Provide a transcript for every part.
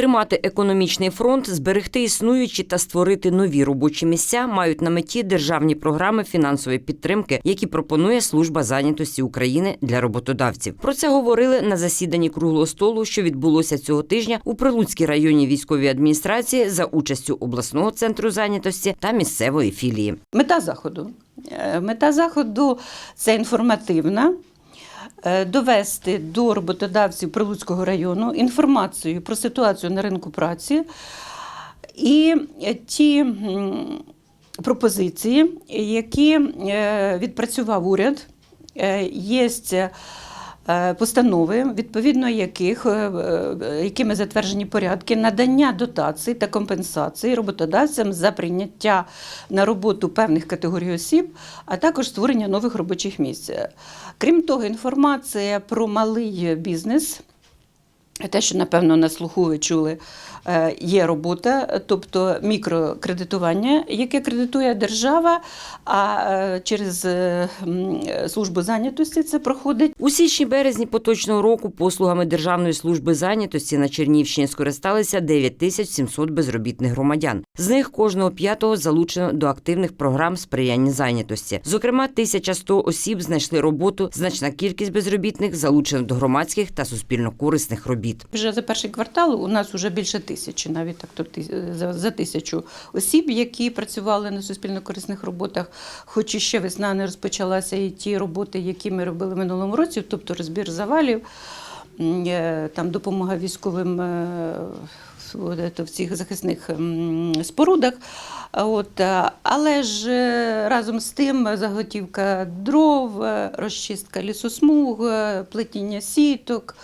Тримати економічний фронт, зберегти існуючі та створити нові робочі місця мають на меті державні програми фінансової підтримки, які пропонує служба зайнятості України для роботодавців. Про це говорили на засіданні круглого столу, що відбулося цього тижня у Прилуцькій районній військовій адміністрації за участю обласного центру зайнятості та місцевої філії. Мета заходу. Е, Мета заходу це інформативна. Е, Довести до роботодавців Прилуцького району інформацію про ситуацію на ринку праці і ті пропозиції, які е, відпрацював уряд, Е, є постанови, відповідно яких, е, е, якими затверджені порядки надання дотацій та компенсацій роботодавцям за прийняття на роботу певних категорій осіб, а також створення нових робочих місць. Крім того, інформація про малий бізнес. Те, що напевно на слуху ви чули, е, є робота, тобто мікрокредитування, яке кредитує держава, а е, через е, службу зайнятості це проходить У січні-березні поточного року послугами Державної служби зайнятості на Чернівщині скористалися 9 тисяч 700 безробітних громадян. З них кожного п'ятого залучено до активних програм сприяння зайнятості. Зокрема, 1100 осіб знайшли роботу. Значна кількість безробітних залучено до громадських та суспільно-корисних робіт. Вже за перший квартал у нас вже більше тисячі, навіть так то за, за тисячу осіб, які працювали на суспільно-корисних роботах. Хоч іще весна не розпочалася, і ті роботи, які ми робили минулому році, тобто розбір завалів, е, там допомога військовим е, в- цих захисних спорудах. От, е, але ж е, разом з тим заготівка дров, е, розчистка лісосмуг, е, плетіння сіток.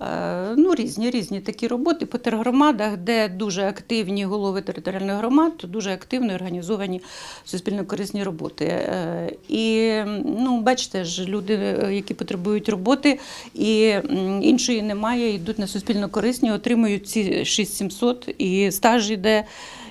Е, Ну, різні, різні такі роботи по тергромадах, де дуже активні голови територіальних громад, то дуже активно організовані суспільно-корисні роботи. Е, І ну, бачите ж, люди, які потребують роботи, і іншої немає, йдуть на суспільно-корисні, отримують ці 6700 і стаж іде,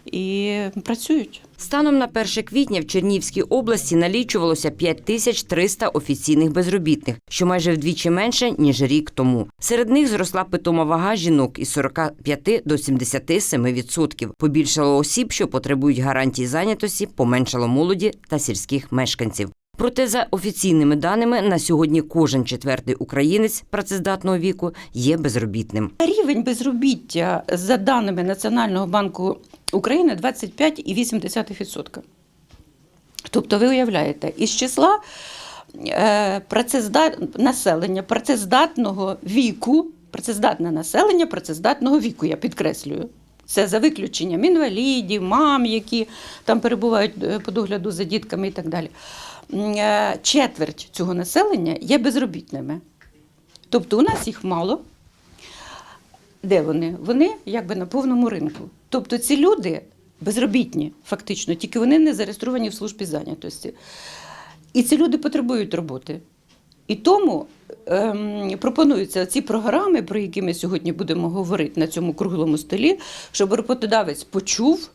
і працюють. Станом на 1 квітня в Чернівській області налічувалося 5300 офіційних безробітних, що майже вдвічі менше ніж рік тому. Серед них зросла питома вага жінок із 45 до 77%. Побільшало осіб, що потребують гарантій зайнятості, поменшало молоді та сільських мешканців. Проте, за офіційними даними, на сьогодні кожен четвертий українець працездатного віку є безробітним. Рівень безробіття за даними Національного банку України 25,8%. Тобто, ви уявляєте, із числа е, працездат... населення працездатного віку, працездатне населення працездатного віку, я підкреслюю. Це за виключенням інвалідів, мам, які там перебувають е, по догляду за дітками і так далі. Е, Четверть цього населення є безробітними. Тобто у нас їх мало, де вони? Вони якби на повному ринку. Тобто ці люди безробітні, фактично, тільки вони не зареєстровані в службі зайнятості. І ці люди потребують роботи. І тому ем, пропонуються ці програми, про які ми сьогодні будемо говорити на цьому круглому столі, щоб роботодавець почув,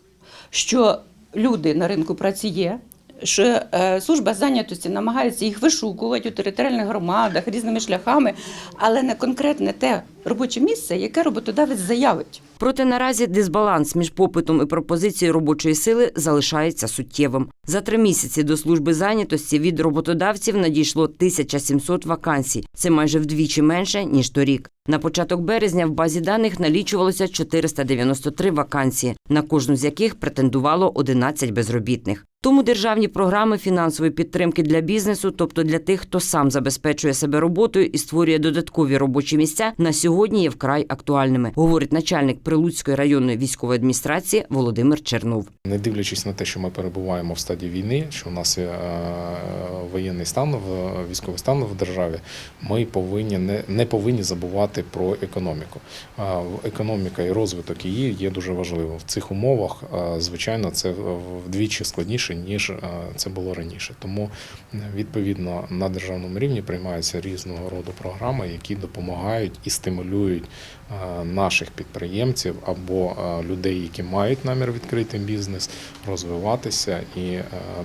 що люди на ринку праці є. Що е, служба зайнятості намагається їх вишукувати у територіальних громадах різними шляхами, але не конкретне те робоче місце, яке роботодавець заявить. Проте наразі дисбаланс між попитом і пропозицією робочої сили залишається суттєвим. За три місяці до служби зайнятості від роботодавців надійшло 1700 вакансій. Це майже вдвічі менше ніж торік. На початок березня в базі даних налічувалося 493 вакансії, на кожну з яких претендувало 11 безробітних. Тому державні програми фінансової підтримки для бізнесу, тобто для тих, хто сам забезпечує себе роботою і створює додаткові робочі місця, на сьогодні є вкрай актуальними, говорить начальник Прилуцької районної військової адміністрації Володимир Чернов. Не дивлячись на те, що ми перебуваємо в стадії війни, що у нас є е, воєнний стан, військовий стан в державі, ми повинні не, не повинні забувати про економіку. Е, Економіка і розвиток її є дуже важливим. В цих умовах, е, звичайно, це вдвічі складніше, ніж е, це було раніше. Тому е, відповідно на державному рівні приймаються різного роду програми, які допомагають і стимулюють е, наших підприємців або людей, які мають намір відкрити бізнес, розвиватися і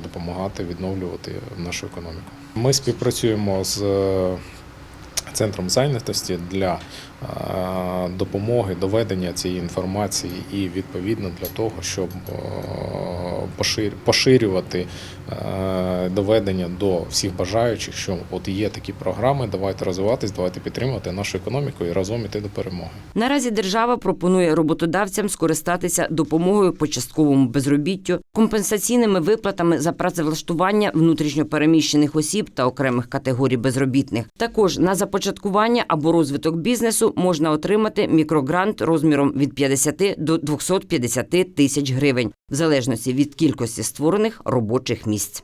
допомагати відновлювати нашу економіку. Ми співпрацюємо з центром зайнятості для допомоги, доведення цієї інформації і відповідно для того, щоб поширювати доведення до всіх бажаючих, що от є такі програми, давайте розвиватись, давайте підтримувати нашу економіку і разом іти до перемоги. Наразі держава пропонує роботодавцям скористатися допомогою по частковому безробіттю, компенсаційними виплатами за працевлаштування внутрішньопереміщених осіб та окремих категорій безробітних. Також на започаткування або розвиток бізнесу можна отримати мікрогрант розміром від 50 до 250 тисяч гривень, в залежності від кількості створених робочих місць.